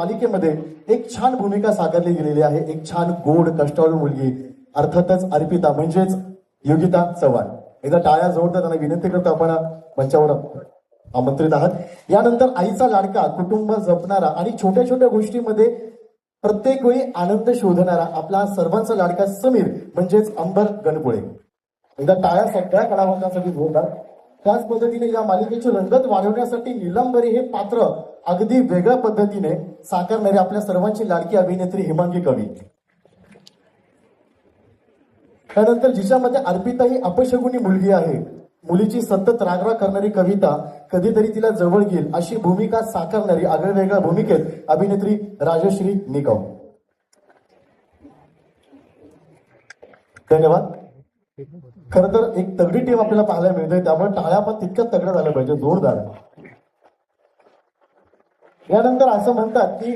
मालिकेमध्ये एक छान भूमिका साकारली गेलेली आहे. एक छान गोड कष्टाळू मुलगी. अर्थातच अर्पिता म्हणजेच योगिता चव्हाण. एकदा टाळ्या जोडतात त्यांना विनंती करतो आपण मंचावर आमंत्रित आहात. यानंतर आईचा लाडका कुटुंब जपणारा आणि छोट्या छोट्या गोष्टीमध्ये प्रत्येक वेळी आनंद शोधणारा आपला सर्वांचा लाडका समीर म्हणजेच अंबर गणपुळे एकदा टाळ्या सगळ्या कलावंतांसाठी जोडतात त्याच पद्धतीने या मालिकेची रंगत वाढवण्यासाठी निलंबरी हे पात्र अगदी वेगळ्या पद्धतीने साकारणारी आपल्या सर्वांची लाडकी अभिनेत्री हिमांगी कवी. त्यानंतर जिच्यामध्ये अर्पिता ही अपशगुनी मुलगी आहे. मुलीची सतत रागराग करणारी कविता कधीतरी तिला जवळ घेईल अशी भूमिका साकारणारी आगळ्या भूमिकेत अभिनेत्री राजश्री निकम धन्यवाद. खर तर एक तगडी टीम आपल्याला पाहायला मिळते त्यामुळे टाळ्या पण तितकं तगड्या झालं पाहिजे जोरदार. यानंतर असं म्हणतात की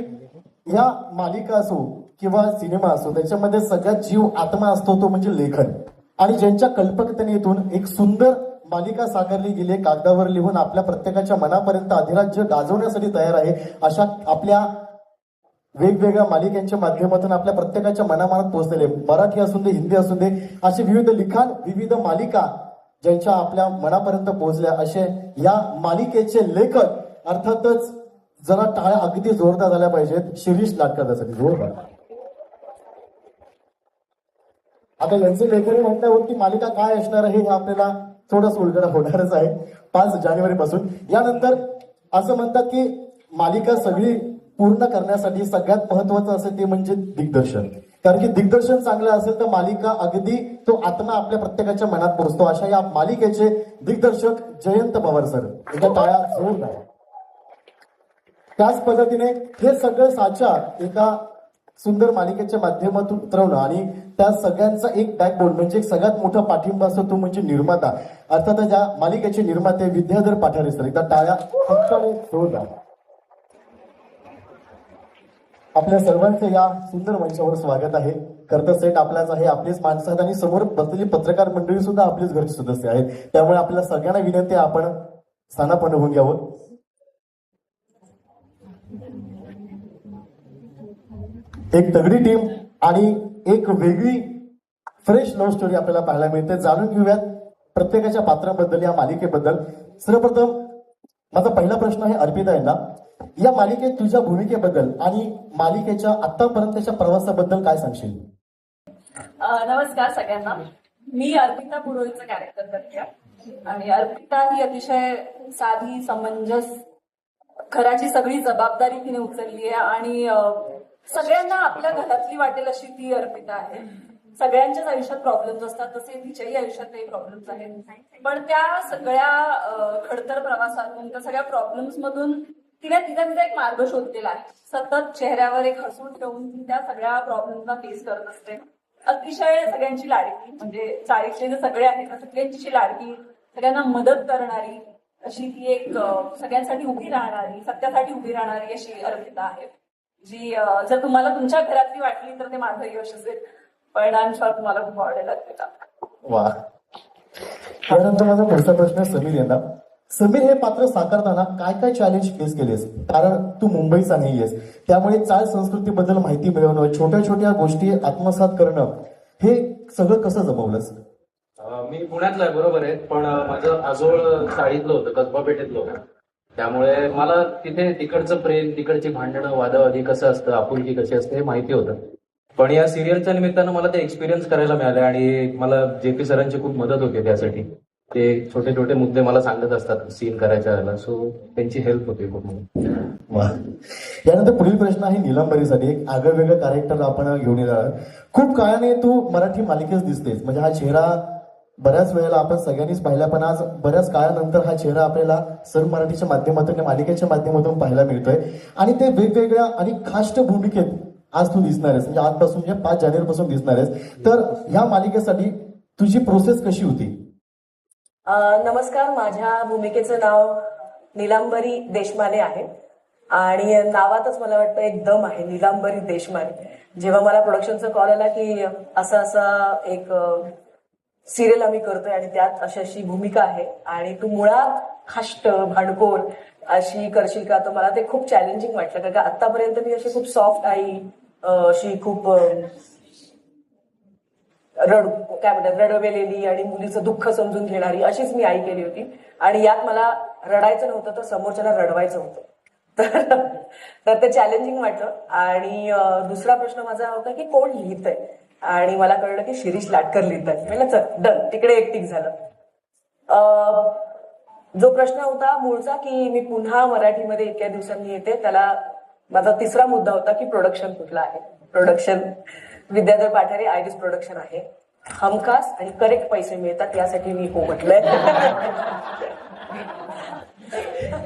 ह्या मालिका असो किंवा सिनेमा असो त्याच्यामध्ये सगळ्यात जीव आत्मा असतो तो म्हणजे लेखन. आणि ज्यांच्या कल्पकतेनेतून एक सुंदर मालिका साकारली गेली आहे, कागदावर लिहून आपल्या प्रत्येकाच्या मनापर्यंत अधिराज्य गाजवण्यासाठी तयार आहे अशा आपल्या वेगवेगळ्या मालिकांच्या माध्यमातून आपल्या प्रत्येकाच्या मनामनात पोहोचलेले मराठी असू दे हिंदी असू दे असे विविध लिखाण विविध मालिका ज्यांच्या आपल्या मनापर्यंत पोहोचल्या असे या मालिकेचे लेखक अर्थातच जरा टाळ्या अगदी जोरदार झाल्या पाहिजेत. शिरीष लाटकासाठी जोरदार आता यांचे लेखन की मालिका काय असणार आहे हे आपल्याला थोडंसं उलगडा होणारच आहे. पाच जानेवारी पासून. यानंतर असं म्हणतात की मालिका सगळी पूर्ण करण्यासाठी सगळ्यात महत्वाचं असेल ते म्हणजे दिग्दर्शन. कारण की दिग्दर्शन चांगलं असेल तर मालिका अगदी तो आत्मा आपल्या प्रत्येकाच्या मनात पोहोचतो. अशा या मालिकेचे दिग्दर्शक जयंत पवार सर. एका टाळ्या जोरदार. त्याच पद्धतीने हे सगळं साचा एका सुंदर मालिकेच्या माध्यमातून उतरवणं आणि त्या सगळ्यांचा एक बॅकबोन म्हणजे एक सगळ्यात मोठा पाठिंबा असतो तो म्हणजे निर्माता. अर्थात ज्या मालिकेचे निर्माते विद्याधर पाठारे सर. एकदा टाळ्या हक्काने जोरदार आपल्या सर्वांचं या सुंदर मंचावर स्वागत आहे. कर्त सेट आपल्याच आहे आपलीच माणसं आहेत आणि समोर बसलेली पत्रकार मंडळी सुद्धा आपलीच घरचे सदस्य आहेत. त्यामुळे आपल्या सगळ्यांना विनंती आपण स्थानापन्न होऊन घ्यावं. एक तगडी टीम आणि एक वेगळी फ्रेश लव्ह स्टोरी आपल्याला पाहायला मिळते. जाणून घेऊयात प्रत्येकाच्या पात्राबद्दल या मालिकेबद्दल. सर्वप्रथम माझा पहिला प्रश्न आहे अर्पिता यांना. या मालिकेत तुझ्या भूमिकेबद्दल आणि मालिकेच्या आतापर्यंतच्या प्रवासाबद्दल काय सांगशील? नमस्कार सगळ्यांना. मी अर्पिता पुरोहितचं कॅरेक्टर करते. आणि अर्पिता ही अतिशय साधी समंजस घराची सगळी जबाबदारी तिने उचलली आहे. आणि सगळ्यांना आपल्या घरातली वाटेल अशी ती अर्पिता आहे. सगळ्यांच्याच आयुष्यात प्रॉब्लेम्स असतात तसे तिच्याही आयुष्यात काही प्रॉब्लेम्स आहेत. पण त्या सगळ्या खडतर प्रवासातून त्या सगळ्या प्रॉब्लेम्स मधून तिने तिचा तिचा एक मार्ग शोधलेला आहे. सतत चेहऱ्यावर एक हसून ठेवून ती त्या सगळ्या प्रॉब्लेमला फेस करत असते. अतिशय सगळ्यांची लाडकी म्हणजे चाळीसचे जे सगळे आहेत त्या सगळ्यांची लाडकी सगळ्यांना मदत करणारी अशी ती एक सगळ्यांसाठी उभी राहणारी सत्यासाठी उभी राहणारी अशी अर्पिता आहे. जी जर तुम्हाला तुमच्या घरातली वाटली तर ते माझं यश असेल. पण आय शुअर तुम्हाला खूप आवडेल वा. त्यानंतर माझा पुढचा प्रश्न आहे समीर यांना. समीर हे पात्र साकारताना काय काय चॅलेंज फेस केलेस? कारण तू मुंबईचा नाहीयेस. त्यामुळे चाळ संस्कृतीबद्दल माहिती मिळवणं छोट्या छोट्या गोष्टी आत्मसात करणं हे सगळं कसं जमवलंस? मी पुण्यातला आहे बरोबर आहे. पण माझं आजोळ चाळीतलं होतं कसबा पेठेतलं होतं. त्यामुळे मला तिथे तिकडचं प्रेम तिकडची भांडणं वादावादी कसं असतं आपुलकी कशी असते हे माहिती होतं. पण या सिरियलच्या निमित्तानं मला ते एक्सपिरियन्स करायला मिळाले आणि मला जे पी सरांची खूप मदत होते त्यासाठी. ते छोटे छोटे मुद्दे मला सांगत असतात सीन करायच्या वेळेला. सो त्यांची हेल्प होते खूप यानंतर पुढील प्रश्न आहे निलंबरीसाठी. एक आगळं वेगळं कॅरेक्टर आपण घेऊन येणार खूप काळाने तू मराठी मालिकेच दिसतेस. म्हणजे हा चेहरा बऱ्याच वेळेला आपण सगळ्यांनीच पाहिला पण आज बऱ्याच काळानंतर हा चेहरा आपल्याला सर मराठीच्या माध्यमातून या मालिकेच्या माध्यमातून पाहायला मिळतोय. आणि ते वेगवेगळ्या आणि खाष्ट भूमिकेत आज तू दिसणार आहेस. म्हणजे आजपासून म्हणजे पाच जानेवारी पासून दिसणार आहेस. तर ह्या मालिकेसाठी तुझी प्रोसेस कशी होती? नमस्कार. माझ्या भूमिकेचं नाव निलांबरी देशमाने आहे. आणि नावातच मला वाटतं एक दम आहे निलांबरी देशमाने. जेव्हा मला प्रोडक्शनचा कॉल आला की असं असं एक सिरियल आम्ही करतोय आणि त्यात अशी अशी भूमिका आहे. आणि तू मुळात खाष्ट भांडकोर अशी करशील का? तर मला ते खूप चॅलेंजिंग वाटलं. कारण का आतापर्यंत मी अशी खूप सॉफ्ट आई अशी खूप रड काय म्हणतात रडवेलेली आणि मुलीचं दुःख समजून घेणारी अशीच मी आई केली होती. आणि यात मला रडायचं नव्हतं तर समोरच्याला रडवायचं होतं. तर ते चॅलेंजिंग वाटलं. आणि दुसरा प्रश्न माझा होता की कोण लिहित आहे आणि मला कळलं की शिरीष लाटकर लिहित आहे म्हणलं चल डन तिकडे एक टिक झालं. जो प्रश्न होता मूळचा की मी पुन्हा मराठीमध्ये इतक्या दिवसांनी येते त्याला माझा तिसरा मुद्दा होता की प्रोडक्शन कुठलं आहे. Production Vidyadhar Pathare Iris production आहे. हमखास आणि करेक्ट पैसे मिळतात यासाठी मी हो म्हटलंय.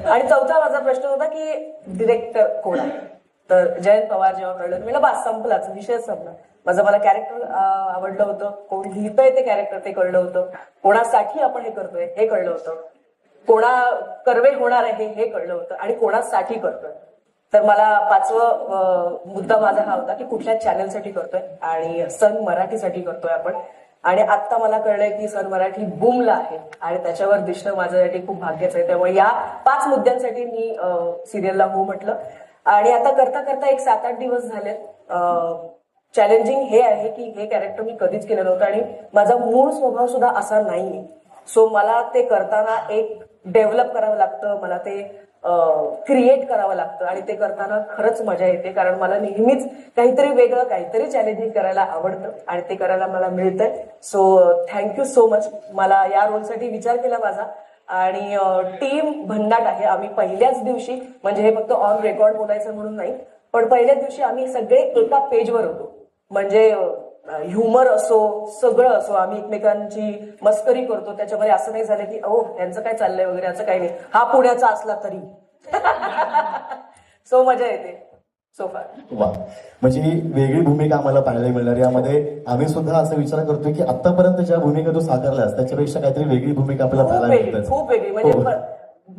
आणि चौथा माझा प्रश्न होता की डिरेक्टर कोण आहे? तर जयंत पवार जेव्हा कळलं मी बास संपलाच विषय संपला. माझं मला कॅरेक्टर आवडलं होतं. कोण लिहितंय ते कॅरेक्टर ते कळलं होतं. कोणासाठी आपण हे करतोय हे कळलं होतं. कोणा कर्वे होणार आहे हे कळलं होतं आणि कोणासाठी करतोय. तर मला पाचवं मुद्दा माझा हा होता की कुठल्या चॅनलसाठी करतोय आणि सन मराठीसाठी करतोय आपण. आणि आता मला कळलंय की सन मराठी बूमला आहे आणि त्याच्यावर दिसणं माझ्यासाठी खूप भाग्याचं आहे. त्यामुळे या पाच मुद्द्यांसाठी मी सिरियलला हो म्हटलं. आणि आता करता करता एक सात आठ दिवस झाले चॅलेंजिंग हे आहे की हे कॅरेक्टर मी कधीच केलं नव्हतं आणि माझा मूळ स्वभाव सुद्धा असा नाहीये. सो मला ते करताना एक डेव्हलप करावं लागतं मला ते क्रिएट करावं लागतं आणि ते करताना खरंच मजा येते कारण मला नेहमीच काहीतरी वेगळं काहीतरी चॅलेंजिंग करायला आवडतं आणि ते करायला मला मिळतंय. सो थँक्यू सो मच मला या रोलसाठी विचार केला माझा आणि टीम भन्नाट आहे. आम्ही पहिल्याच दिवशी म्हणजे हे फक्त ऑन रेकॉर्ड बोलायचं म्हणून नाही पण पहिल्याच दिवशी आम्ही सगळे एका पेजवर होतो. म्हणजे ह्युमर असो सगळं असो आम्ही एकमेकांची मस्करी करतो त्याच्यामध्ये असं नाही झालं की ओ यांचं काय चाललंय वगैरे असं काही नाही. हा पुण्याचा असला तरी. सो मजा येते वा. म्हणजे ही वेगळी भूमिका आम्हाला पाहायला मिळणार. यामध्ये आम्ही सुद्धा असा विचार करतोय की आतापर्यंत ज्या भूमिका तू साकारल्यास त्याच्यापेक्षा काहीतरी वेगळी भूमिका आपल्याला खूप पाहायला मिळते खूप वेगळी. म्हणजे हो.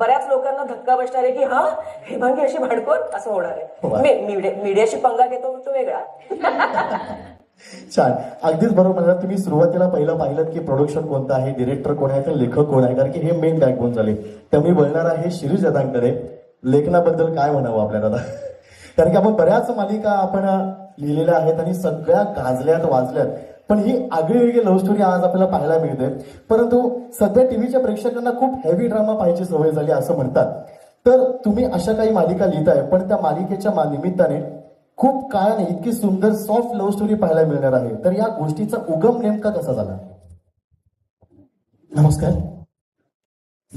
बऱ्याच लोकांना धक्का बसणार आहे की हा हे भांगी अशी भांडकोर असं होणार. आहे. मी- मीडिया- मीडियाशी पंगा घेतो तो वेगळा. छान. अगदीच बरोबर म्हणा तुम्ही सुरुवातीला पहिलं पाहिलं की प्रोडक्शन कोणतं आहे डिरेक्टर कोण आहे तर लेखक कोण आहे? कारण की हे मेन बॅकबोन झाले. त्यामुळे बोलणार आहे शिरीष जदांकडे लेखनाबद्दल काय म्हणावं आपल्याला आता? कारण की आपण बऱ्याच मालिका आपण लिहिलेल्या आहेत आणि सगळ्या गाजल्यात वाजल्यात. पण ही आगळी वेगळी लव्ह स्टोरी आज आपल्याला पाहायला मिळते. परंतु सध्या टीव्हीच्या प्रेक्षकांना खूप हेवी ड्रामा पाहायची सवय झाली असं म्हणतात. तर तुम्ही अशा काही मालिका लिहिताय पण त्या मालिकेच्या निमित्ताने खूप काळाने इतकी सुंदर सॉफ्ट लव्ह स्टोरी पाहायला मिळणार आहे. तर या गोष्टीचा उगम नेमका कसा झाला? नमस्कार.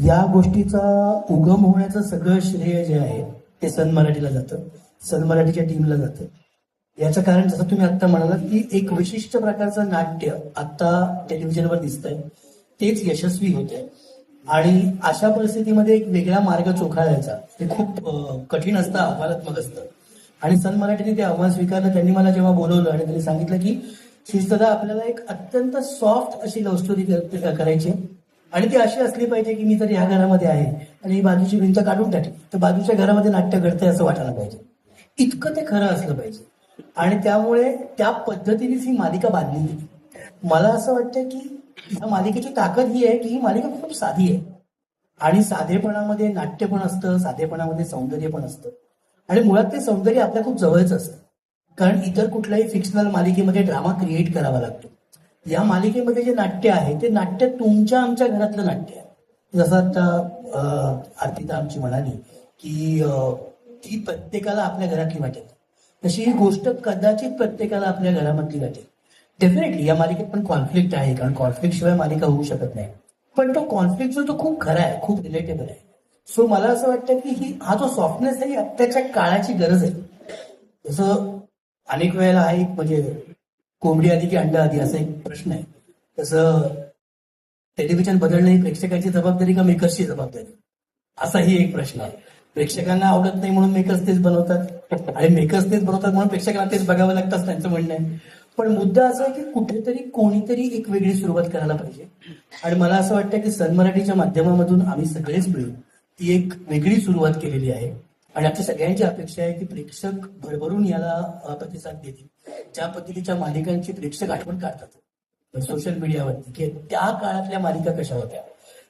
या गोष्टीचा उगम होण्याचं सगळं श्रेय जे आहे ते सन मराठीला जातं. सन मराठीच्या टीमला जातं. याचं कारण जसं तुम्ही आता म्हणालात की एक विशिष्ट प्रकारचं नाट्य आता टेलिव्हिजनवर दिसतंय तेच यशस्वी होत आहे आणि अशा परिस्थितीमध्ये एक वेगळा मार्ग चोखाळायचा ते खूप कठीण असतं आव्हानात्मक असतं. आणि सन मराठीने ते आव्हान स्वीकारलं त्यांनी मला जेव्हा बोलवलं आणि त्यांनी सांगितलं की शिस्तदा आपल्याला एक अत्यंत सॉफ्ट अशी लव्ह स्टोरी करायची आणि ती अशी असली पाहिजे की मी तर ह्या घरामध्ये आहे आणि ही बाजूची भिंत काढून टाकली. तर बाजूच्या घरामध्ये नाट्य घडतंय असं वाटायला पाहिजे. इतकं ते खरं असलं पाहिजे. आणि त्यामुळे त्या पद्धतीनेच ही मालिका बांधली मला असं वाटतं की या मालिकेची ताकद ही आहे की ही मालिका खूप साधी आहे. आणि साधेपणामध्ये नाट्य पण असतं साधेपणामध्ये सौंदर्य पण असतं. आणि मुळात ते सौंदर्य आपल्या खूप जवळच असतं. कारण इतर कुठल्याही फिक्शनल मालिकेमध्ये ड्रामा क्रिएट करावा लागतो. या मालिकेमध्ये जे नाट्य आहे ते नाट्य तुमच्या आमच्या घरातलं नाट्य आहे. जसं आता अं, अर्पिता आमची म्हणाली की ती प्रत्येकाला आपल्या घरातली वाटेल. तशी ही गोष्ट कदाचित प्रत्येकाला आपल्या घरामधली वाटेल. डेफिनेटली या मालिकेत पण कॉन्फ्लिक्ट आहे कारण कॉन्फ्लिक्ट शिवाय मालिका होऊ शकत नाही. पण तो कॉन्फ्लिक्ट जो तो खूप खरा आहे खूप रिलेटेबल आहे. सो मला असं वाटतं की ही हा जो सॉफ्टनेस आहे ही आत्ताच्या काळाची गरज आहे. जसं अनेक वेळेला हा एक म्हणजे कोंबडी आधी की अंडा आधी असा एक प्रश्न आहे. तसं टेलिव्हिजन बदलणे ही जबाबदारी का मेकर्सची जबाबदारी? असाही एक प्रश्न आहे. प्रेक्षकांना आवडत नाही म्हणून मेकर्स तेच बनवतात. आणि मेकर्स तेच बनवतात म्हणून प्रेक्षकांना तेच बघावं लागतं त्यांचं म्हणणं आहे. पण मुद्दा असा आहे की कुठेतरी कोणीतरी एक वेगळी सुरुवात करायला पाहिजे. आणि मला असं वाटतं की सन मराठीच्या माध्यमामधून आम्ही सगळेच मिळून ती एक वेगळी सुरुवात केलेली आहे. आणि आपल्या सगळ्यांची अपेक्षा आहे की प्रेक्षक भरभरून याला प्रतिसाद देतील. ज्या पद्धतीच्या मालिकांची प्रेक्षक आठवण काढतात. सोशल मीडियावरती की त्या काळातल्या मालिका कशा होत्या?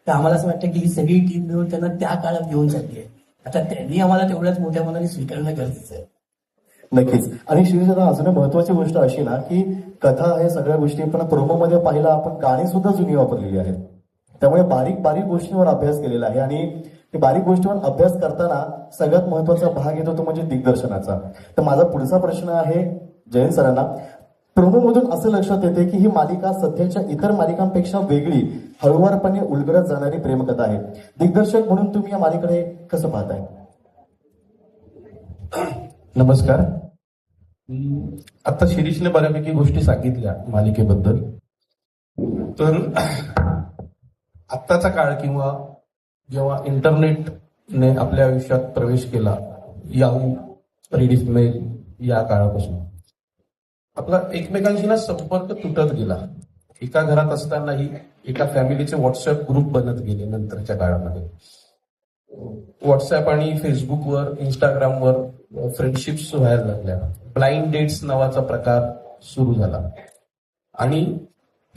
तर आम्हाला असं वाटतं की ही सगळी टीम मिळून त्यांना त्या काळात घेऊन चालली आहे. आता त्यांनी आम्हाला तेवढ्याच मोठ्या मनाने स्वीकारणं गरजेचं आहे. नक्कीच. आणि शिरीषदा अजून महत्वाची गोष्ट अशी ना की कथा हे सगळ्या गोष्टी पण प्रोमोमध्ये पाहिला आपण गाणी सुद्धा जुनी वापरलेली आहेत. त्यामुळे बारीक बारीक गोष्टींवर अभ्यास केलेला आहे. आणि ते बारीक गोष्टीवर अभ्यास करताना सगळ्यात महत्त्वाचा भाग येतो तो म्हणजे दिग्दर्शनाचा. तर माझा पुढचा प्रश्न आहे जयंत सरांना प्रोमोमधून असं लक्षात येते की ही मालिका सध्याच्या इतर मालिकांपेक्षा वेगळी हळुवारपणे उलगडत जाणारी प्रेमकथा आहे. दिग्दर्शक म्हणून तुम्ही या मालिकेकडे कसं पाहताय? नमस्कार. आता शिरीषने बऱ्यापैकी गोष्टी सांगितल्या मालिकेबद्दल. तर आत्ताचा काळ किंवा जेव्हा इंटरनेटने आपल्या आयुष्यात प्रवेश केला याहू रीडिफ मेल या काळापासून. आपला एकमेकांशी ना संपर्क तुटत गेला. एका घरात असतानाही एका फॅमिलीचे व्हॉट्सअप ग्रुप बनत गेले नंतरच्या काळामध्ये. व्हॉट्सअप आणि फेसबुकवर इंस्टाग्रामवर फ्रेंडशिप्स व्हायला लागल्या. ब्लाइंड डेट्स नावाचा प्रकार सुरू झाला. आणि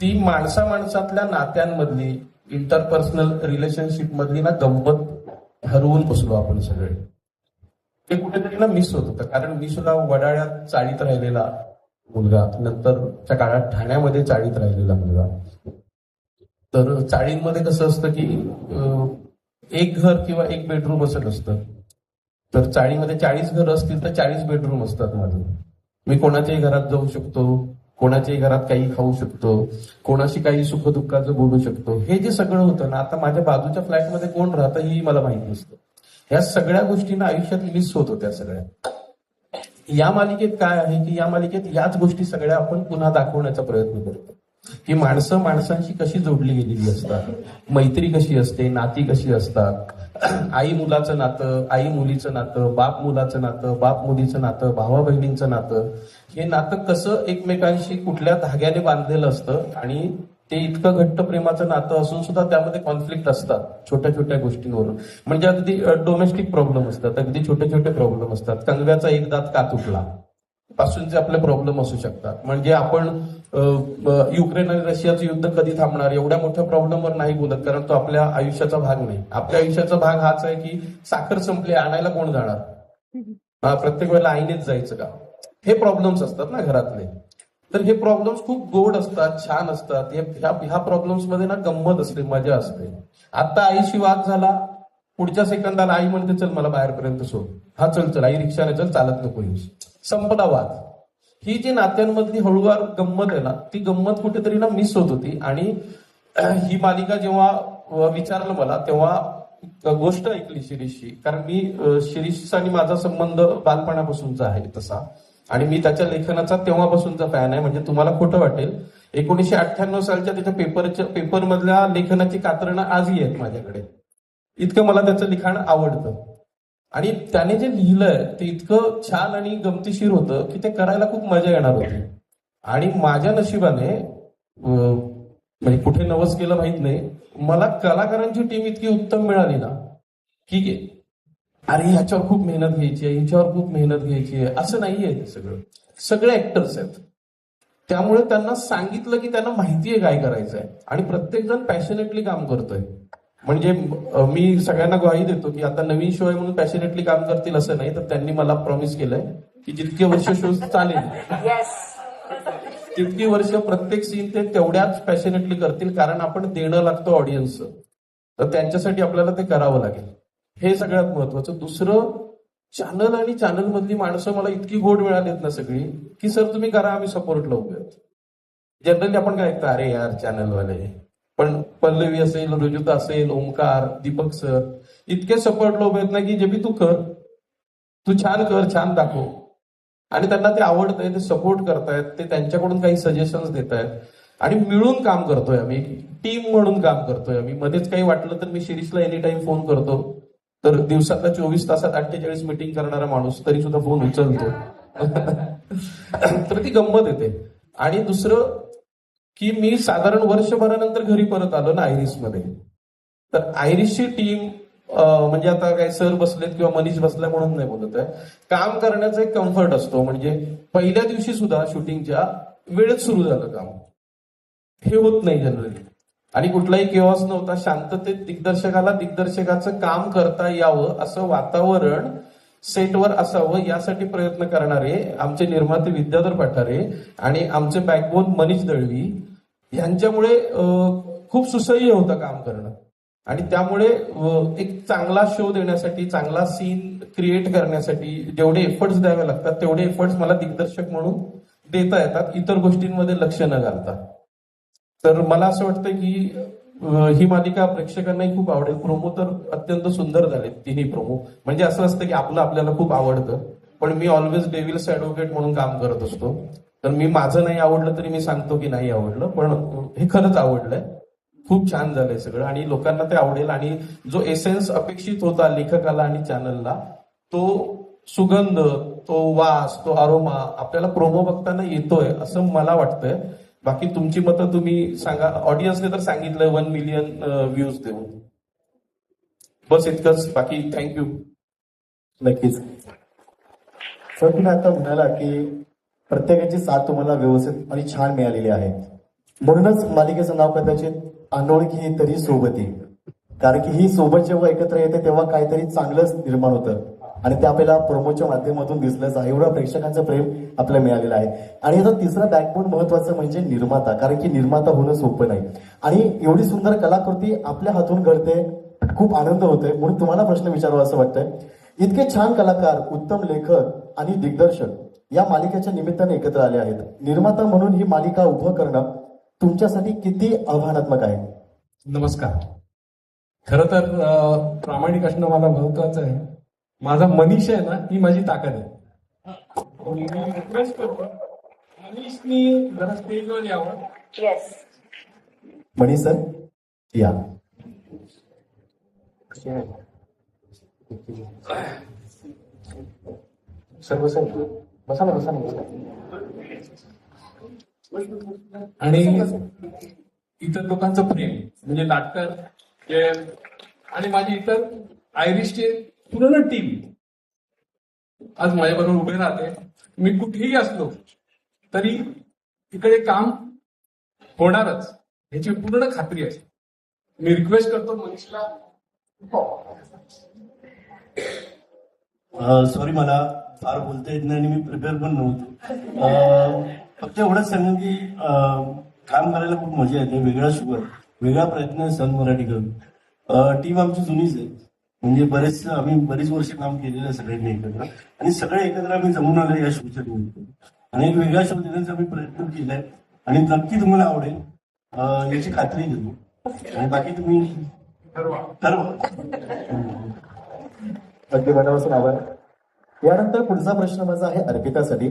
ती माणसा माणसातल्या नात्यांमधली इंटरपर्सनल रिलेशनशिप मधली ना गंमत हरवून बसलो आपण सगळे. ते कुठेतरी ना मिस होत होतं. कारण मी सुद्धा वडाळ्यात चाळीत राहिलेला मुलगा. नंतरच्या काळात ठाण्यामध्ये चाळीत राहिलेला मुलगा. तर चाळींमध्ये कसं असतं की एक घर किंवा एक बेडरूम असं नसतं. तर चाळीमध्ये चाळीस घर असतील तर चाळीस बेडरूम असतात माझे. मी कोणाच्याही घरात जाऊ शकतो कोणाच्याही घरात काही खाऊ शकतो कोणाशी काही सुखदुःखाचं बोलू शकतो. हे जे सगळं होतं ना आता माझ्या बाजूच्या फ्लॅटमध्ये कोण राहतं ही मला माहीत नसतं. ह्या सगळ्या गोष्टींना आयुष्यात मिस होत होत्या सगळ्या. या मालिकेत काय आहे की या मालिकेत याच गोष्टी सगळ्या आपण पुन्हा दाखवण्याचा प्रयत्न करतो. की माणसं माणसांशी कशी जोडली गेलेली असतात? मैत्री कशी असते? नाती कशी असतात? आई मुलाचं नातं आई मुलीचं नातं बाप मुलाचं नातं बाप मुलीचं नातं भावा बहिणींचं नातं हे नातं कसं एकमेकांशी कुठल्या धाग्याने बांधलेलं असतं आणि ते इतकं घट्ट प्रेमाचं नातं असून सुद्धा त्यामध्ये कॉन्फ्लिक्ट असतात छोट्या छोट्या गोष्टींवरून. म्हणजे अगदी डोमेस्टिक प्रॉब्लेम असतात अगदी छोटे छोटे प्रॉब्लेम असतात. कंगव्याचा एक दात का तुटला? पासूनचे आपले प्रॉब्लेम असू शकतात. म्हणजे आपण युक्रेन आणि रशियाचं युद्ध कधी थांबणार? एवढ्या मोठ्या प्रॉब्लेमवर नाही बोलत कारण तो आपल्या आयुष्याचा भाग नाही. आपल्या आयुष्याचा भाग हाच आहे की साखर संपली आणायला कोण जाणार? प्रत्येक वेळेला आईनेच जायचं का? हे प्रॉब्लेम्स असतात ना घरातले. तर हे प्रॉब्लेम्स खूप गोड असतात छान असतात. हे- ह्या ह्या प्रॉब्लेम्समध्ये ना गंमत असते मजा असते. आता आईशी वाद झाला पुढच्या सेकंदाला आई म्हणते चल मला बाहेरपर्यंत सोड. हा चल चल आई रिक्षाने चल चालत नको येऊस. संपला वाद. ही जी नात्यांमधली हळूवार गंमत आहे ना ती गंमत कुठेतरी ना मिस होत होती. आणि ही मालिका जेव्हा विचारलं मला तेव्हा गोष्ट ऐकली शिरीषची कारण मी शिरीषचा आणि माझा संबंध बालपणापासूनचा आहे तसा. आणि मी त्याच्या लेखनाचा तेव्हापासूनचा फॅन आहे म्हणजे तुम्हाला खोटं वाटेल. एकोणीशे अठ्ठ्याण्णव सालच्या त्याच्या पेपरच्या पेपरमधल्या लेखनाची कात्रणं आजही आहेत माझ्याकडे. इतकं मला त्याचं लिखाण आवडतं. आणि त्याने जे लिहिलंय ते इतकं छान आणि गमतीशीर होतं की ते करायला खूप मजा येणार होती. आणि माझ्या नशिबाने म्हणजे कुठे नवस केलं माहीत नाही मला कलाकारांची टीम इतकी उत्तम मिळाली ना की अरे ह्याच्यावर खूप मेहनत घ्यायची आहे ह्याच्यावर खूप मेहनत घ्यायची आहे. असं नाहीये ते सगळं. सगळे ऍक्टर्स आहेत. त्यामुळे त्यांना सांगितलं की त्यांना माहिती आहे काय करायचं आहे आणि प्रत्येक जण पॅशनेटली काम करतोय. म्हणजे मी सगळ्यांना ग्वाही देतो की आता नवीन शो आहे म्हणून पॅशनेटली काम करतील असं नाही तर त्यांनी मला प्रॉमिस केलंय की जितके वर्ष शो चालेल तितकी वर्ष प्रत्येक सीन ते तेवढ्याच पॅशनेटली करतील कारण आपण देणं लागतं ऑडियन्सचं तर त्यांच्यासाठी आपल्याला ते करावं लागेल. हे सगळ्यात महत्वाचं. दुसरं चॅनल आणि चॅनल मधली माणसं मला इतकी गोड मिळालीत ना सगळी की सर तुम्ही करा आम्ही सपोर्टला उभे जनरली आपण काय ऐकतो अरे यार चॅनलवाले पण पल्लवी असेल रुजुता असेल ओंकार दीपक सर इतके सपोर्टला उभे आहेत ना की जे बी तू कर तू छान कर छान दाखव. आणि त्यांना ते आवडतंय ते सपोर्ट करतायत ते त्यांच्याकडून काही सजेशन्स देत आहेत आणि मिळून काम करतोय आम्ही. टीम म्हणून काम करतोय आम्ही. मध्येच काही वाटलं तर मी शिरीषला एनी टाइम फोन करतो. तर दिवसातल्या चोवीस तासात अठ्ठेचाळीस मिटिंग करणारा माणूस तरी सुद्धा फोन उचलतो. तर ती गंमत येते. आणि दुसरं की मी साधारण वर्षभरानंतर घरी परत आलो ना आयरिसमध्ये. तर आयरिसची टीम म्हणजे आता काय सर बसलेत किंवा मनीष बसलाय म्हणून नाही बोलत आहे. काम करण्याचा एक कम्फर्ट असतो. म्हणजे पहिल्या दिवशी सुद्धा शूटिंगच्या वेळेत सुरू झालं काम. हे होत नाही जनरली आणि कुठलाही केव्हाच नव्हता. शांततेत दिग्दर्शकाला दिग्दर्शकाचं काम करता यावं असं वातावरण सेटवर असावं यासाठी प्रयत्न करणारे आमचे निर्माते विद्याधर पठारे आणि आमचे बॅकबोन मनीष दळवी यांच्यामुळे खूप सुसह्य होतं काम करणं. आणि त्यामुळे एक चांगला शो देण्यासाठी चांगला सीन क्रिएट करण्यासाठी जेवढे एफर्ट्स द्यावे लागतात तेवढे एफर्ट्स मला दिग्दर्शक म्हणून देता येतात. इतर गोष्टींमध्ये लक्ष न घालता. तर मला असं वाटतं की ही मालिका प्रेक्षकांनाही खूप आवडेल. प्रोमो तर अत्यंत सुंदर झाले तिन्ही प्रोमो. म्हणजे असं असतं की आपलं आपल्याला खूप आवडतं. पण मी ऑलवेज डेव्हिल्स ऍडव्होकेट म्हणून काम करत असतो. तर मी माझं नाही आवडलं तरी मी सांगतो की नाही आवडलं. पण हे खरंच आवडलंय. खूप छान झालंय सगळं. आणि लोकांना ते आवडेल. आणि जो एसेन्स अपेक्षित होता लेखकाला आणि चॅनलला तो सुगंध तो वास तो अरोमा आपल्याला प्रोमो बघताना येतोय असं मला वाटतंय. बाकी तुमची मतं तुम्ही सांगा. ऑडियन्सने तर सांगितलं वन मिलियन व्ह्यूज देऊन. बस इतकंच. बाकी थँक्यू नक्कीच. सर तुम्ही आता म्हणाला की प्रत्येकाची साथ तुम्हाला व्यवस्थित आणि छान मिळालेली आहे. म्हणूनच मालिकेचं नाव कदाचित अनोळखी तरी सोबती. कारण की ही सोबत जेव्हा एकत्र येते तेव्हा काहीतरी चांगलंच निर्माण होतं. आणि ते आपल्याला प्रोमोच्या माध्यमातून दिसलंच आहे. एवढं प्रेक्षकांचं प्रेम आपल्याला मिळालेलं आहे. आणि याचा तिसरा बॅकबोन महत्वाचं म्हणजे निर्माता कारण की निर्माता होणं सोपं नाही. आणि एवढी सुंदर कलाकृती आपल्या हातून घडते खूप आनंद होतोय. म्हणून तुम्हाला प्रश्न विचारावा असं वाटतंय. इतके छान कलाकार उत्तम लेखक आणि दिग्दर्शक या मालिकेच्या निमित्ताने एकत्र आले आहेत. निर्माता म्हणून ही मालिका उभं करणं तुमच्यासाठी किती आव्हानात्मक आहे? नमस्कार. खर तर प्रामाणिक असणं मला महत्वाचं आहे. माझा मनीष आहे ना ही माझी ताकद आहे. मी रिक्वेस्ट करतो. मनीषनी जरा स्टेजवर यावं. येस मणी सर या. सर बसा बसा ना बसा ना. बसा आणि इतर लोकांचं प्रेम म्हणजे नाटकर जे आणि माझी इतर आयरिशचे पूर्ण टीम आज माझ्याबरोबर उभे राहते. मी कुठेही असलो तरी इकडे काम होणारच. ह्याची पूर्ण खात्री आहे मी रिक्वेस्ट करतो मनीषला. सॉरी मला फार बोलता येत नाही आणि मी प्रिपेअर पण नव्हतो. फक्त एवढंच सांगू की काम करायला खूप मजा येते. वेगळा शुगर. वेगळा प्रयत्न आहे सन मराठी करून. टीम आमची जुनीच आहे. म्हणजे बरेच आम्ही बरीच वर्ष काम केलेलं आहे सगळ्यांनी एकत्र. आणि सगळे एकत्र आम्ही जमून आलो या शोच्या निमित्त. आणि एक वेगळा शो देण्याचा आम्ही प्रयत्न केलाय. आणि नक्की तुम्हाला आवडेल. याची खात्री देतो आणि बाकी तुम्ही अगदी मनापासून आभार. यानंतर पुढचा प्रश्न माझा आहे अर्पितासाठी.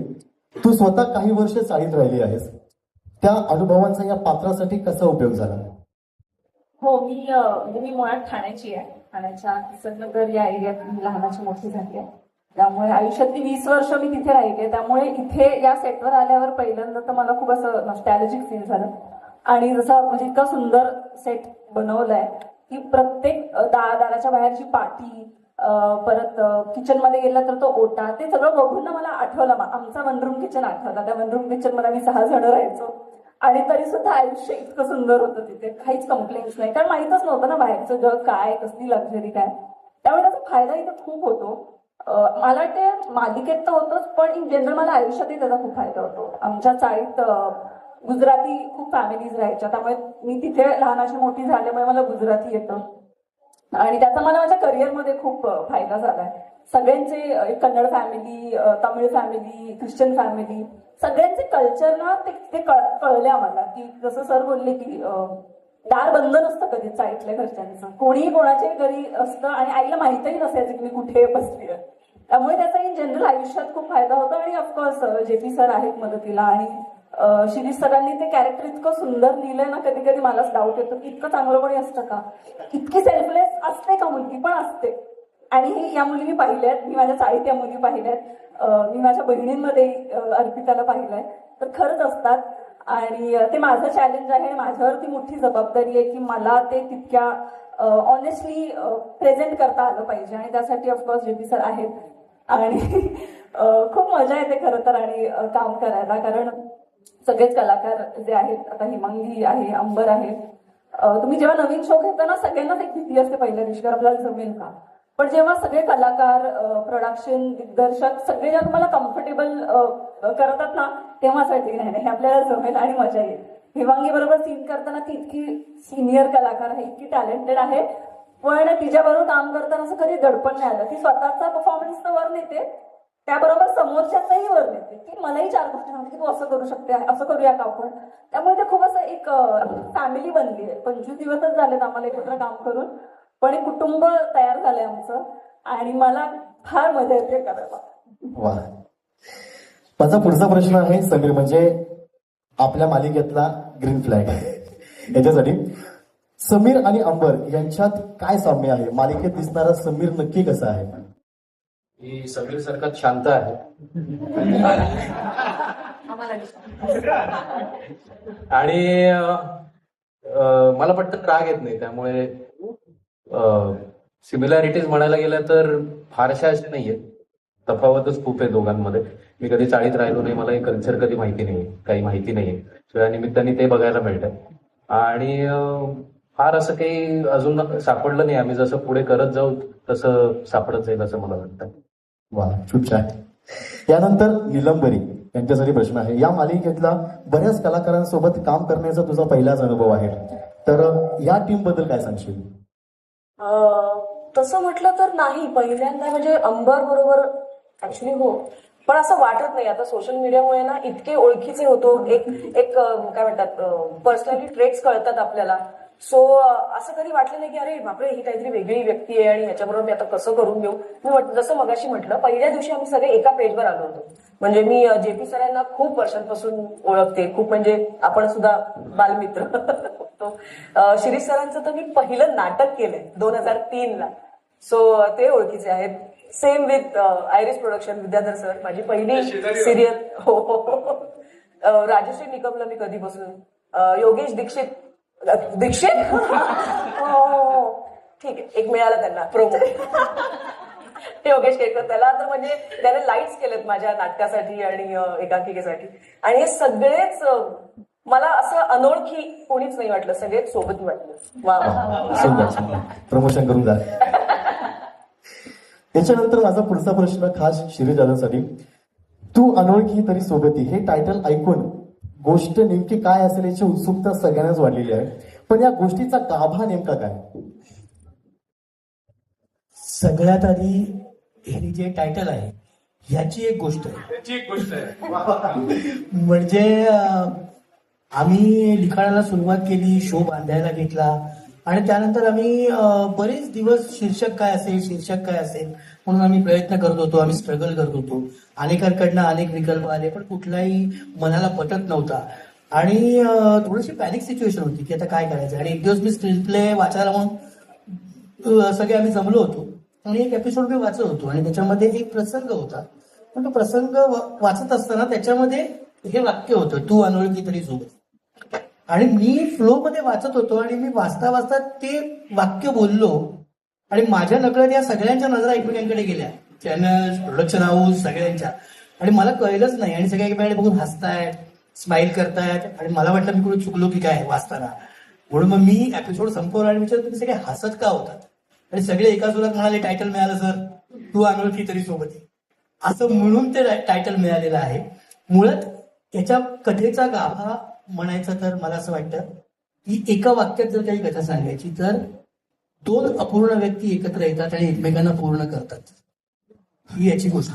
तू स्वतः काही वर्ष चाळीत राहिली आहेस. त्या अनुभवांचा या पात्रासाठी कसा उपयोग झाला? हो मी म्हणजे मी मुळात ठाण्याची आहे. ठाण्याच्या किसननगर या एरियात मी लहानाची मोठी झाली आहे. त्यामुळे आयुष्यातली वीस वर्ष मी तिथे राहिली आहे. त्यामुळे इथे या सेटवर आल्यावर पहिल्यांदा तर मला खूप असं नॉस्टॅलॉजिक फील झालं. आणि जसं म्हणजे इतका सुंदर सेट बनवलाय की प्रत्येक अ, दाराच्या बाहेरची पाटी परत किचनमध्ये गेला तर तो ओटा ते सगळं बघून ना मला आठवलं. आमचा वनरूम किचन आठवला. त्या वनरूम किचनमध्ये आम्ही सहा जण राहायचो. आणि तरी सुद्धा आयुष्य इतकं सुंदर होतं तिथे. काहीच कंप्लेंट्स नाही. कारण माहीतच नव्हतं ना बाहेरचं जग काय कसली लक्झरी काय. त्यामुळे त्याचा फायदा इथे खूप होतो. मला वाटते मालिकेत तर होतोच पण इन जनरल मला आयुष्यातही त्याचा खूप फायदा होतो. आमच्या चाळीत गुजराती खूप फॅमिलीज राहायच्या. त्यामुळे मी तिथे लहानाची मोठी झाल्यामुळे मला गुजराती येतं. आणि त्याचा मला माझ्या करिअरमध्ये खूप फायदा झालाय. सगळ्यांचे Kannada family Tamil family Christian family सगळ्यांचे कल्चर ना ते ते कळ- कळले आम्हाला की जसं सर बोलले की दार बंद नसतं कधी चाळीतल्या घरच्यांचं. कोणीही कोणाच्याही घरी असतं आणि आईला माहितही नसायचं की मी कुठे बसली आहे त्यामुळे त्याचा इन जनरल आयुष्यात खूप फायदा होतो आणि ऑफकोर्स जे पी सर आहेत मदतीला आणि शिरीष सरांनी ते कॅरेक्टर इतकं सुंदर लिहिलंय ना कधी कधी मलाच डाऊट येतो की इतकं चांगलं कोणी असतं का? इतकी सेल्फलेस असते का मुलगी? पण असते. आणि ही- या मुली मी पाहिल्यात मी माझ्या चाळीत या मुली पाहिल्यात आहेत मी माझ्या बहिणींमध्ये अर्पिताला पाहिलंय. तर खरंच असतात. आणि ते माझं चॅलेंज आहे. आणि माझ्यावरती मोठी जबाबदारी आहे की मला ते तितक्या ऑनेस्टली प्रेझेंट करता आलं पाहिजे. आणि त्यासाठी ऑफकोर्स जे पी सर आहेत. आणि खूप मजा येते खरं तर आणि काम करायला. कारण सगळेच कलाकार जे आहेत आता हिमांगी आहे अंबर आहे तुम्ही जेव्हा नवीन शो घेता ना सगळ्यांनाच एक भीती असते पहिल्या दिवशी आपल्याला जमेल का? पण जेव्हा सगळे कलाकार प्रोडक्शन दिग्दर्शक सगळे जेव्हा तुम्हाला कम्फर्टेबल करतात ना तेव्हासाठी नाही नाही, हे आपल्याला जमेल आणि मजा येईल. हिवांगी बरोबर सीन करताना ती इतकी सिनियर कलाकार आहे इतकी टॅलेंटेड आहे पण तिच्याबरोबर काम करताना असं कधी दडपण नाही आलं. ती स्वतःचा परफॉर्मन्स तर वर नेते त्याबरोबर समोरच्याचाही वर देते की मलाही चार गोष्टी सांगते की तू असं करू शकते असं करूया का आपण? त्यामुळे ते खूप असं एक फॅमिली बनली आहे. पंचवीस दिवसच झालेत आम्हाला एकत्र काम करून पण एक कुटुंब तयार झालंय आमचं आणि मला फार मजा येते करायला. वा. माझा पुढचा प्रश्न आहे समीर म्हणजे आपल्या मालिकेतला ग्रीन फ्लॅग याच्यासाठी समीर आणि अंबर यांच्यात काय साम्य आहे? मालिकेत दिसणारा समीर नक्की कसा आहे? ही समीर सारखाच शांत आहे. आणि मला पटकन राग येत नाही त्यामुळे सिमिलॅरिटीज म्हणायला गेल्या तर फारशा अशा नाहीये. तफावतच खूप आहे दोघांमध्ये. मी कधी चाळीत राहिलो नाही मला हे कल्चर कधी माहिती नाही काही माहिती नाहीये. सो या निमित्ताने ते बघायला मिळतंय आणि फार असं काही अजून सापडलं नाही. आम्ही जसं पुढे करत जाऊ तसं सापडत जाईल असं मला वाटतं. वा खूप छान. यानंतर निलंबरी यांच्यासाठी प्रश्न आहे. या मालिकेतला बऱ्याच कलाकारांसोबत काम करण्याचा तुझा पहिलाच अनुभव आहे. तर या टीमबद्दल काय सांगशील? तसं म्हटलं तर नाही. पहिल्यांदा म्हणजे अंबर बरोबर ऍक्च्युली हो. पण असं वाटत नाही. आता सोशल मीडियामुळे ना इतके ओळखीचे होतो. एक एक काय म्हणतात पर्सनली ट्रेक्स कळतात आपल्याला. सो असं कधी वाटलं नाही की अरे बापरे ही काहीतरी वेगळी व्यक्ती आहे आणि ह्याच्याबरोबर मी आता कसं करून घेऊ? मी जसं मगाशी म्हटलं पहिल्या दिवशी आम्ही सगळे एका पेजवर आलो होतो. म्हणजे मी जे पी सरांना खूप वर्षांपासून ओळखते खूप म्हणजे आपण सुद्धा बालमित्र शिरीष सरांचं तर मी पहिलं नाटक केलंय दोन हजार तीन ला सो ते ओळखीचे आहेत. Same with Iris production Vidyadhar sir माझी पहिली सिरियल हो हो, हो. राजश्री निकमला मी कधीपासून. योगेश दीक्षित दीक्षित? हो, हो. ठीक आहे एक मिळाला त्यांना प्रोमो योगेश केळकर त्याला तर म्हणजे त्याने लाईट्स केलेत माझ्या नाटकासाठी आणि एकांकिकेसाठी. आणि हे सगळेच मला असं अनोळखी कोणीच नाही वाटलं सगळेच सोबत वाटलं. वा प्रमोशन करून जा. त्याच्यानंतर माझा पुढचा प्रश्न खास शिरीजादासाठी. तू अनोळखी तरी सोबती हे टायटल ऐकून गोष्ट नेमकी काय असेल याची उत्सुकता सगळ्यांनाच वाढलेली आहे. पण या गोष्टीचा गाभा नेमका काय? सगळ्यात आधी हे जे टायटल आहे ह्याची एक गोष्ट आहे. त्याची एक गोष्ट आहे. म्हणजे अं, आम्ही लिखाणाला सुरुवात केली शो बांधायला घेतला आणि त्यानंतर आम्ही बरेच दिवस शीर्षक काय असेल शीर्षक काय असेल म्हणून आम्ही प्रयत्न करत होतो आम्ही स्ट्रगल करत होतो. अनेकांकडनं अनेक विकल्प आले पण कुठलाही मनाला पटत नव्हता. आणि थोडीशी पॅनिक सिच्युएशन होती की आता काय करायचं? आणि एक दिवस मी स्क्रीन प्ले वाचायला म्हणून सगळे आम्ही जमलो होतो. आणि एक एपिसोड मी वाचत होतो आणि त्याच्यामध्ये एक प्रसंग होता. पण तो प्रसंग वाचत असताना त्याच्यामध्ये हे वाक्य होतं तू अनोळखी तरी सोबत आणि मी फ्लो मध्ये वाचत होतो आणि मी वाचता वाचता ते वाक्य बोललो. आणि माझ्या नकळत या सगळ्यांच्या नजरा एकमेकांकडे गेल्या. चॅनल प्रोडक्शन हाऊस सगळ्यांच्या. आणि मला कळलंच नाही. आणि सगळ्या एकमेकांकडे बघून हसतायत स्माईल करतायत. आणि मला वाटलं मी कुठे चुकलो की काय वाचताना. म्हणून मग मी एपिसोड संपवला आणि विचार तुम्ही सगळे हसत का होतात? आणि सगळे एका सुरात म्हणाले टायटल मिळालं सर तू अनोळखी तरी सोबत आहे. असं म्हणून ते टायटल मिळालेलं आहे. मुळात याच्या कथेचा गाभा म्हणायचा तर मला असं वाटतं की एका वाक्यात जर काही कथा सांगायची तर दोन अपूर्ण व्यक्ती एकत्र येतात आणि एकमेकांना पूर्ण करतात. ही याची गोष्ट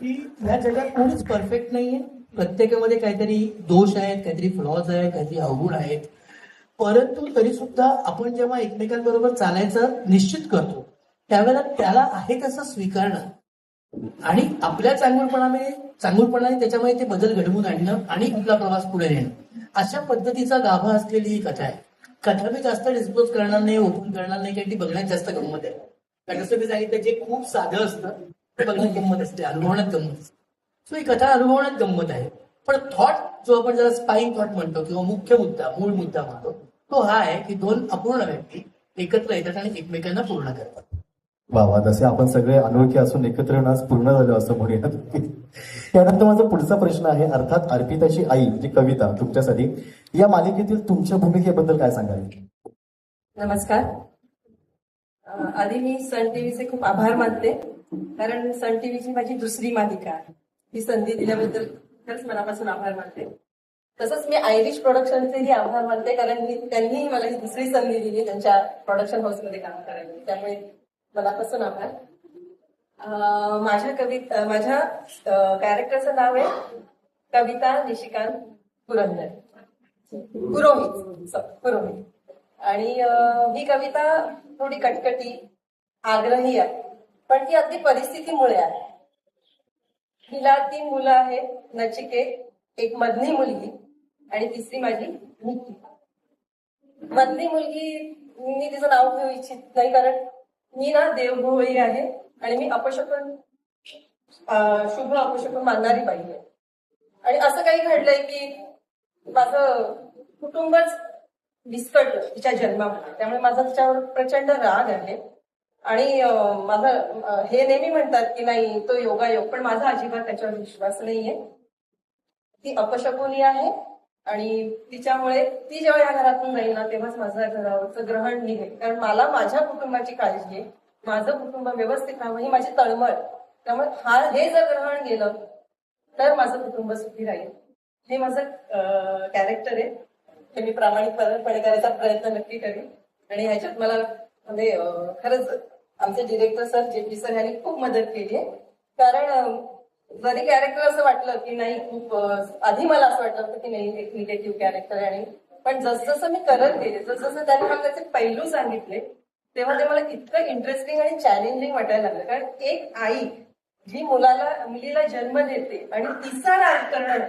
की या जगात कोणीच परफेक्ट नाहीये. प्रत्येकामध्ये काहीतरी दोष आहेत काहीतरी फ्लॉज आहेत काहीतरी अवगुण आहेत. परंतु तरी सुद्धा आपण जेव्हा एकमेकांबरोबर चालायचं निश्चित करतो त्यावेळेला त्याला आहे तसं स्वीकारणं? आणि आपल्या चांगुलपणाने चांगुलपणाने त्याच्यामध्ये ते बदल घडवून आणणं आणि आपला प्रवास पुढे नेणं. अशा पद्धतीचा गाभा असलेली ही कथा आहे. कथा मी जास्त डिस्पोज करणार नाही ओपन करणार नाही कारण ती बघण्यात जास्त गंमत आहे. कारण जसं मी सांगितलं जे खूप साधं असतं ते बघण्यात गंमत असते अनुभवण्यात गंमत असते. सो ही कथा अनुभवण्यात गंमत आहे. पण थॉट जो आपण ज्याला स्पाईन थॉट म्हणतो किंवा मुख्य मुद्दा मूळ मुद्दा म्हणतो तो हा आहे की दोन अपूर्ण व्यक्ती एकत्र येतात आणि एकमेकांना पूर्ण करतात. वा वा जसे आपण सगळे अनोळखी असून एकत्र येऊन आज पूर्ण झालो असं म्हणूया यानंतर माझा पुढचा प्रश्न आहे अर्थात अर्पिताची आई म्हणजे कविता तुमच्यासाठी. या मालिकेतील तुमच्या भूमिकेबद्दल काय सांगाल? नमस्कार. आधी मी सन टीव्हीचे खूप आभार मानते कारण सन टीव्हीची माझी दुसरी मालिका आहे. ही संधी दिल्याबद्दल खरंच मनापासून आभार मानते. तसंच मी आयरिश प्रोडक्शनचेही आभार मानते कारण त्यांनी मला ही दुसरी संधी दिली त्यांच्या प्रोडक्शन हाऊसमध्ये काम करायला. त्यामुळे मनापासून आभार. माझ्या कविता माझ्या कॅरेक्टरचं नाव आहे कविता निशिकांत पुरंदर. पुरोहित पुरोहित. आणि ही कविता थोडी कटकटी आग्रही आहे पण ती अगदी परिस्थितीमुळे आहे. हिला तीन मुलं आहेत नचिकेत एक मधली मुलगी आणि तिसरी माझी मधली मुलगी मी तिचं नाव घेऊ इच्छित नाही कारण मी ना देवभोळी आहे आणि मी अपशकन शुभ अपशकन मानणारी बाई आहे. आणि असं काही घडलंय की माझं कुटुंबच विस्कटलं तिच्या जन्मामुळे. त्यामुळे माझा तिच्यावर प्रचंड राग आहे. आणि माझं हे नेहमी म्हणतात की नाही तो योगायोग पण माझा अजिबात त्याच्यावर विश्वास नाहीये. ती अपशकुनी आहे. आणि तिच्यामुळे ती जेव्हा या घरातून जाईल ना तेव्हाच माझ्या घरावरचं ग्रहण निघेल. कारण मला माझ्या कुटुंबाची काळजी आहे माझं कुटुंब व्यवस्थित राहावं ही माझी तळमळ. त्यामुळे हा हे जर ग्रहण गेलं तर माझं कुटुंब सुखी राहील. हे माझं कॅरेक्टर आहे. हे मी प्रामाणिकपणे करायचा प्रयत्न नक्की करेन. आणि ह्याच्यात मला म्हणजे खरंच आमचे director sir J P sir यांनी खूप मदत केली आहे. कारण जरी कॅरेक्टर असं वाटलं की नाही खूप आधी मला असं वाटलं होतं की नाही एक निगेटिव्ह कॅरेक्टर आणि पण जसजसं मी करत गेले जसजसं त्यांनी मला त्याचे पैलू सांगितले तेव्हा ते मला इतकं इंटरेस्टिंग आणि चॅलेंजिंग वाटायला लागलं. कारण एक आई जी मुलाला मुलीला जन्म देते आणि तिचा राग करणं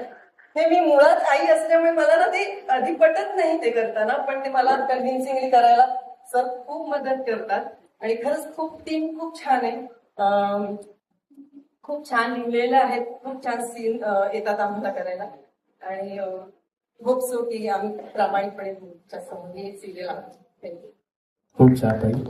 हे मी मुळात आई असल्यामुळे मला ना ते आधी पटत नाही ते करताना पण ते मला कन्व्हिन्सिंगली करायला सर खूप मदत करतात. आणि खरंच खूप टीम खूप छान आहे. खूप छान लिहिलेलं आहे. खूप छान सीन येतात आम्हाला करायला. आणि होप सो की आम्ही प्रामाणिकपणे तुमच्यासमोर सिरियल थँक्यू खूप छान